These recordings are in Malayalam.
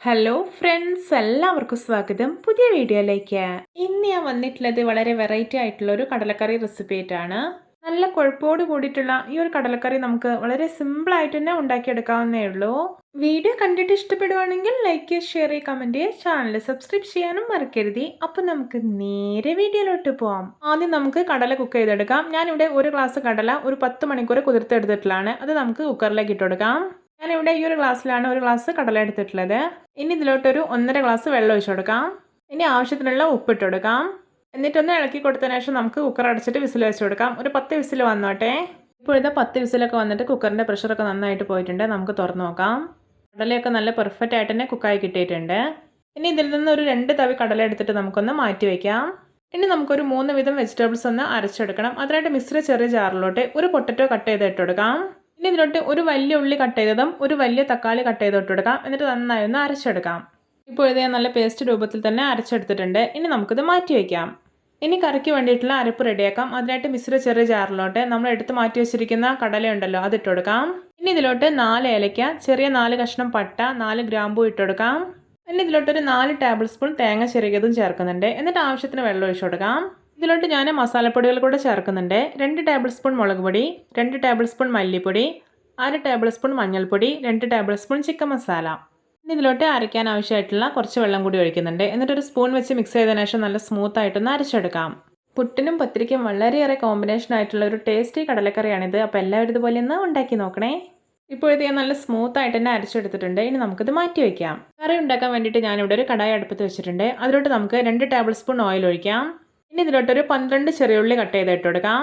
ഹലോ ഫ്രണ്ട്സ് എല്ലാവർക്കും സ്വാഗതം. പുതിയ വീഡിയോയിലേക്ക്. ഇന്ന് ഞാൻ വന്നിട്ടുള്ളത് വളരെ വെറൈറ്റി ആയിട്ടുള്ള ഒരു കടലക്കറി റെസിപ്പി ആയിട്ടാണ്. നല്ല കൊഴുപ്പോട് കൂടിയിട്ടുള്ള ഈ ഒരു കടലക്കറി നമുക്ക് വളരെ സിമ്പിൾ ആയിട്ട് തന്നെ ഉണ്ടാക്കിയെടുക്കാവുന്നേ ഉള്ളൂ. വീഡിയോ കണ്ടിട്ട് ഇഷ്ടപ്പെടുവാണെങ്കിൽ like share comment channel subscribe ചെയ്യാനും മറക്കരുത്. അപ്പം നമുക്ക് നേരെ വീഡിയോയിലോട്ട് പോവാം. ആദ്യം നമുക്ക് കടല കുക്ക് ചെയ്തെടുക്കാം. ഞാനിവിടെ ഒരു ഗ്ലാസ് കടല ഒരു പത്ത് മണിക്കൂർ കുതിർത്തെടുത്തിട്ടുള്ളതാണ്. അത് നമുക്ക് കുക്കറിലേക്ക് ഇട്ടെടുക്കാം ഞാനിവിടെ ഈ ഒരു ഗ്ലാസ്സിലാണ് ഒരു ഗ്ലാസ് കടല എടുത്തിട്ടുള്ളത്. ഇനി ഇതിലോട്ടൊരു ഒന്നര ഗ്ലാസ് വെള്ളം ഒഴിച്ചു കൊടുക്കാം. ഇനി ആവശ്യത്തിനുള്ള ഉപ്പിട്ട് കൊടുക്കാം. എന്നിട്ടൊന്ന് ഇളക്കി കൊടുത്തതിന് ശേഷം നമുക്ക് കുക്കർ അടച്ചിട്ട് വിസിൽ വെച്ച് കൊടുക്കാം. ഒരു പത്ത് വിസിൽ വന്നോട്ടെ. ഇപ്പോഴത്തെ പത്ത് വിസിലൊക്കെ വന്നിട്ട് കുക്കറിന്റെ പ്രഷറൊക്കെ നന്നായിട്ട് പോയിട്ടുണ്ട്. നമുക്ക് തുറന്നു നോക്കാം. കടലയൊക്കെ നല്ല പെർഫെക്റ്റ് ആയിട്ട് തന്നെ കുക്കായി കിട്ടിയിട്ടുണ്ട്. ഇനി ഇതിൽ നിന്ന് ഒരു രണ്ട് തവി കടല എടുത്തിട്ട് നമുക്കൊന്ന് മാറ്റി വയ്ക്കാം ഇനി നമുക്കൊരു മൂന്ന് വിധം വെജിറ്റബിൾസ് ഒന്ന് അരച്ചെടുക്കണം. അതിനായിട്ട് മിശ്ര ചെറിയ ജാറിലോട്ട് ഒരു പൊട്ടറ്റോ കട്ട് ചെയ്ത് കൊടുക്കാം. ഇനി ഇതിലോട്ട് ഒരു വലിയ ഉള്ളി കട്ട് ചെയ്തതും ഒരു വലിയ തക്കാളി കട്ട് ചെയ്ത് ഇട്ടെടുക്കാം എന്നിട്ട് നന്നായി ഒന്ന് അരച്ചെടുക്കാം. ഇപ്പോൾ ഇത് നല്ല പേസ്റ്റ് രൂപത്തിൽ തന്നെ അരച്ചെടുത്തിട്ടുണ്ട്. ഇനി നമുക്കിത് മാറ്റി വയ്ക്കാം ഇനി കറിക്ക് വേണ്ടിയിട്ടുള്ള അരപ്പ് റെഡിയാക്കാം. അതിനായിട്ട് മിശ്ര ചെറിയ ജാറിലോട്ട് നമ്മൾ എടുത്ത് മാറ്റി വെച്ചിരിക്കുന്ന കടലയുണ്ടല്ലോ അത് ഇട്ടുകൊടുക്കാം ഇനി ഇതിലോട്ട് നാല് ഏലയ്ക്ക ചെറിയ നാല് കഷ്ണം പട്ട നാല് ഗ്രാമ്പൂ ഇട്ടുകൊടുക്കാം ഇനി ഇതിലോട്ട് ഒരു നാല് ടേബിൾ സ്പൂൺ തേങ്ങ ചെറിയതും ചേർക്കുന്നുണ്ട്. എന്നിട്ട് ആവശ്യത്തിന് വെള്ളം ഒഴിച്ചു കൊടുക്കാം. ഇതിലോട്ട് ഞാൻ മസാലപ്പൊടികൾ കൂടെ ചേർക്കുന്നുണ്ട്. രണ്ട് ടേബിൾ സ്പൂൺ മുളക് പൊടി രണ്ട് ടേബിൾ സ്പൂൺ മല്ലിപ്പൊടി അര ടേബിൾ സ്പൂൺ മഞ്ഞൾപ്പൊടി രണ്ട് ടേബിൾ സ്പൂൺ ചിക്കൻ മസാല ഇതിലോട്ട് അരയ്ക്കാൻ ആവശ്യമായിട്ടുള്ള കുറച്ച് വെള്ളം കൂടി ഒഴിക്കുന്നുണ്ട്. എന്നിട്ട് ഒരു സ്പൂൺ വെച്ച് മിക്സ് ചെയ്തതിനു ശേഷം നല്ല സ്മൂത്ത് ആയിട്ടൊന്ന് അരച്ചെടുക്കാം. പുട്ടിനും പത്തിരിക്കും വളരെയേറെ കോമ്പിനേഷൻ ആയിട്ടുള്ള ഒരു ടേസ്റ്റി കടലക്കറിയാണിത്. അപ്പോൾ എല്ലാവരും ഇതുപോലെ ഒന്ന് ഉണ്ടാക്കി നോക്കണേ. ഇപ്പോഴത്തെ ഞാൻ നല്ല സ്മൂത്ത് ആയിട്ട് തന്നെ അരച്ചെടുത്തിട്ടുണ്ട്. ഇനി നമുക്കിത് മാറ്റി വയ്ക്കാം കറി ഉണ്ടാക്കാൻ വേണ്ടിയിട്ട് ഞാനിവിടെ ഒരു കടായി അടുപ്പത്ത് വെച്ചിട്ടുണ്ട്. അതിലോട്ട് നമുക്ക് രണ്ട് ടേബിൾ സ്പൂൺ ഓയിൽ ഒഴിക്കാം. ഇനി ഇതിലോട്ട് ഒരു പന്ത്രണ്ട് ചെറിയുള്ളി കട്ട് ചെയ്ത് ഇട്ട് കൊടുക്കാം.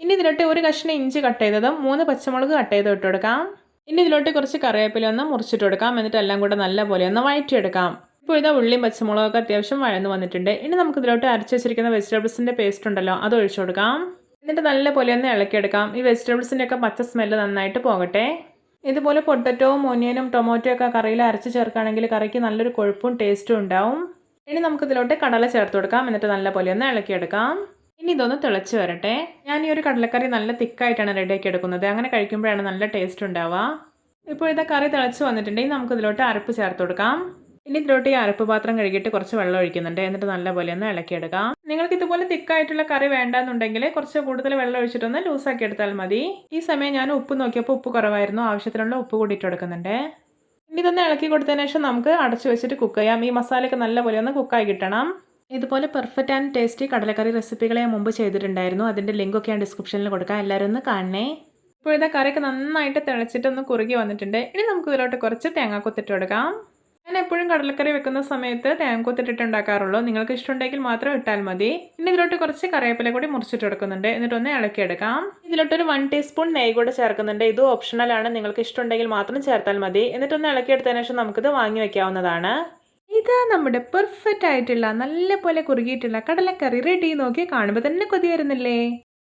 ഇനി ഇതിലോട്ട് ഒരു കഷ്ണം ഇഞ്ചി കട്ട് ചെയ്തതും മൂന്ന് പച്ചമുളക് കട്ട് ചെയ്ത് ഇട്ട് കൊടുക്കാം. ഇനി ഇതിലോട്ട് കുറച്ച് കറിവേപ്പില ഒന്ന് മുറിച്ചിട്ട് കൊടുക്കാം. എന്നിട്ട് എല്ലാം കൂടെ നല്ലപോലെ ഒന്ന് വഴറ്റിയെടുക്കാം. ഇപ്പോൾ ഇതാ ഉള്ളിയും പച്ചമുളകൊക്കെ അത്യാവശ്യം വഴന്നു വന്നിട്ടുണ്ട്. ഇനി നമുക്ക് ഇതിലോട്ട് അരച്ച് വെച്ചിരിക്കുന്ന വെജിറ്റബിൾസിന്റെ പേസ്റ്റ് ഉണ്ടല്ലോ അത് ഒഴിച്ചു കൊടുക്കാം. എന്നിട്ട് നല്ലപോലെ ഒന്ന് ഇളക്കിയെടുക്കാം. ഈ വെജിറ്റബിൾസിന്റെ ഒക്കെ പച്ച സ്മെല്ല് നന്നായിട്ട് പോകട്ടെ. ഇതുപോലെ പൊട്ടറ്റോവും ഒനിയനും ടൊമാറ്റോ ഒക്കെ കറിയിൽ അരച്ച് ചേർക്കുകയാണെങ്കിൽ കറിക്ക് നല്ലൊരു കൊഴുപ്പും ടേസ്റ്റും ഉണ്ടാവും. ഇനി നമുക്ക് ഇതിലോട്ട് കടല ചേർത്ത് കൊടുക്കാം. എന്നിട്ട് നല്ലപോലെ ഒന്ന് ഇളക്കിയെടുക്കാം. ഇനി ഇതൊന്ന് തിളച്ച് വരട്ടെ. ഞാൻ ഈ ഒരു കടലക്കറി നല്ല തിക്കായിട്ടാണ് റെഡിയാക്കി എടുക്കുന്നത്. അങ്ങനെ കഴിക്കുമ്പോഴാണ് നല്ല ടേസ്റ്റ് ഉണ്ടാവുക. ഇപ്പോൾ ഇതാ കറി തിളച്ച് വന്നിട്ടുണ്ടെങ്കിൽ നമുക്ക് ഇതിലോട്ട് അരപ്പ് ചേർത്ത് കൊടുക്കാം. ഇനി ഇതിലോട്ട് ഈ അരപ്പ് പാത്രം കഴുകിയിട്ട് കുറച്ച് വെള്ളം ഒഴിക്കുന്നുണ്ട്. എന്നിട്ട് നല്ലപോലെ ഒന്ന് ഇളക്കിയെടുക്കാം. നിങ്ങൾക്ക് ഇതുപോലെ തിക്കായിട്ടുള്ള കറി വേണ്ടെന്നുണ്ടെങ്കിൽ കുറച്ച് കൂടുതൽ വെള്ളം ഒഴിച്ചിട്ടൊന്ന് ലൂസാക്കി എടുത്താൽ മതി. ഈ സമയം ഞാൻ ഉപ്പ് നോക്കിയപ്പോൾ ഉപ്പ് കുറവായിരുന്നു. ആവശ്യത്തിനുള്ള ഉപ്പ് കൂടിയിട്ട് കൊടുക്കുന്നുണ്ട്. ഇനി ഇതൊന്ന് ഇളക്കി കൊടുത്തതിന് ശേഷം നമുക്ക് അടച്ചു വെച്ചിട്ട് കുക്ക് ചെയ്യാം. ഈ മസാലയൊക്കെ നല്ലപോലെ ഒന്ന് കുക്കായി കിട്ടണം. ഇതുപോലെ പെർഫെക്റ്റ് ആൻഡ് ടേസ്റ്റി കടലക്കറി റെസിപ്പികളെ ഞാൻ മുമ്പ് ചെയ്തിട്ടുണ്ടായിരുന്നു. അതിന്റെ ലിങ്കൊക്കെ ഞാൻ ഡിസ്ക്രിപ്ഷനിൽ കൊടുക്കാം. എല്ലാവരും ഒന്ന് കാണണേ. ഇപ്പോഴത്തെ കറിയൊക്കെ നന്നായിട്ട് തിളച്ചിട്ടൊന്ന് കുറുകി വന്നിട്ടുണ്ട്. ഇനി നമുക്ക് ഇതിലോട്ട് കുറച്ച് തേങ്ങാക്കൊത്തിട്ട് കൊടുക്കാം. ഞാൻ എപ്പോഴും കടലക്കറി വെക്കുന്ന സമയത്ത് തേങ്ങക്കൊത്തിട്ടിട്ട് ഉണ്ടാക്കാറുള്ളൂ നിങ്ങൾക്ക് ഇഷ്ടമുണ്ടെങ്കിൽ മാത്രം ഇട്ടാൽ മതി. ഇനി ഇതിലോട്ട് കുറച്ച് കറിവേപ്പില കൂടി മുറിച്ചിട്ട് കൊടുക്കുന്നുണ്ട് എന്നിട്ടൊന്ന് ഇളക്കിയെടുക്കാം. ഇതിലോട്ടൊരു വൺ ടീസ്പൂൺ നെയ്യ് കൂടെ ചേർക്കുന്നുണ്ട്. ഇത് ഓപ്ഷണലാണ് നിങ്ങൾക്ക് ഇഷ്ടമുണ്ടെങ്കിൽ മാത്രം ചേർത്താൽ മതി. എന്നിട്ടൊന്ന് ഇളക്കിയെടുത്തതിന് ശേഷം നമുക്കിത് വാങ്ങി വെക്കാവുന്നതാണ്. ഇതാ നമ്മുടെ പെർഫെക്റ്റ് ആയിട്ടുള്ള നല്ല പോലെ കുറുകിയിട്ടുള്ള കടലക്കറി റെഡി നോക്കി കാണുമ്പോൾ തന്നെ കൊതി വരുന്നില്ലേ?